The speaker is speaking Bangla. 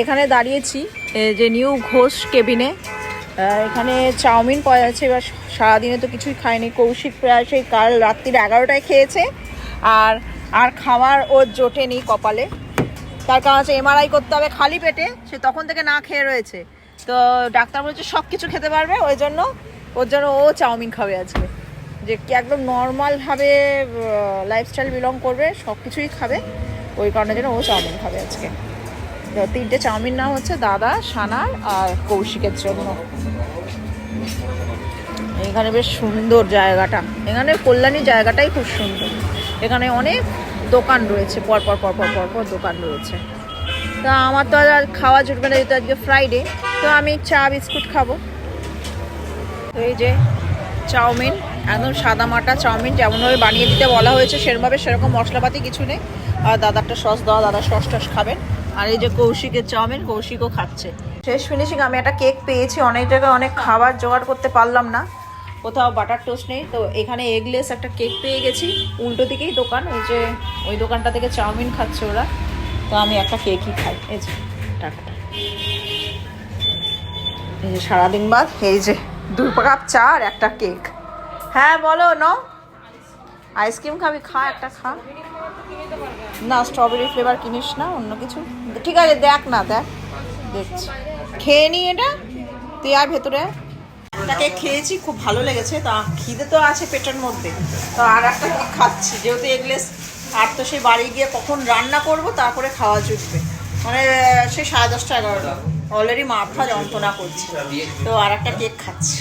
এখানে দাঁড়িয়েছি যে নিউ ঘোষ কেবিনে। এখানে চাউমিন পাওয়া যাচ্ছে, এবার সারাদিনে তো কিছুই খায়নি কৌশিক প্রায় সেই কাল রাত্রির এগারোটায় খেয়েছে, আর আর খাওয়ার ওর জোটেনি কপালে। তার কারণ হচ্ছে এমআরআই করতে হবে খালি পেটে, সে তখন থেকে না খেয়ে রয়েছে। তো ডাক্তার বলছে সব কিছু খেতে পারবে, ওই জন্য, ওর জন্য ও চাউমিন খাবে আজকে। যে কি একদম নর্মালভাবে লাইফস্টাইল বিলং করবে, সব কিছুই খাবে, ওই কারণের জন্য ও চাউমিন খাবে আজকে। তিনটে চাউমিন নাম হচ্ছে দাদা, সানার আর কৌশিকের জন্য। এখানে বেশ সুন্দর জায়গাটা। এখানে কল্যাণী জায়গাটাই খুব সুন্দর। এখানে অনেক দোকান রয়েছে পরপর পরপর পরপর দোকান রয়েছে। তা আমার তো আর খাওয়া জুটবে না, যেহেতু আজকে ফ্রাইডে তো আমি চা, বিস্কুট খাব। তো এই যে চাউমিন, একদম সাদা মাটা চাউমিন যেমনভাবে বানিয়ে দিতে বলা হয়েছে, সেরমভাবে সেরকম মশলাপাতি কিছু নেই। আর দাদারটা সস দেওয়া দাদা সস টস খাবেন আর এই যে কৌশিকের চাউমিন, কৌশিকও খাচ্ছে। শেষ ফিনিশিং, আমি একটা কেক পেয়েছি, অনেক জায়গায় অনেক খাবার জোগাড় করতে পারলাম না। কোথাও বাটার টোস্ট নেই, তো এখানে এগলেস একটা কেক পেয়ে গেছি, উল্টো দিকেই দোকান, ওই যে ওই দোকানটা থেকে চাউমিন খাচ্ছে ওরা। তো আমি একটা কেকই খাই। এই যে টাকাটা এই যে সারাদিন বাদ, এই যে দুই কাপ চা আর একটা কেক। হ্যাঁ বলো, ন। আইসক্রিম খাবি, খা, একটা খা। না স্ট্রবেরি ফ্লেভার কিনিস না, অন্য কিছু। ঠিক আছে, দেখ না, দেখ। দেখছি। খেয়ে নি এটা? তুই আর ভেতরে। কেক খেয়েছি, খুব ভালো লেগেছে। তা খিদে তো আছে পেটের মধ্যে। তো আর একটা কেক খাচ্ছি। যেহেতু এগলেস আর তো সেই বাড়ি গিয়ে কখন রান্না করব, তারপরে খাওয়া জুটবে মানে সেই সাড়ে দশটা, এগারোটা। অলরেডি মাথা যন্ত্রণা করছে। তো আর একটা কেক খাচ্ছি।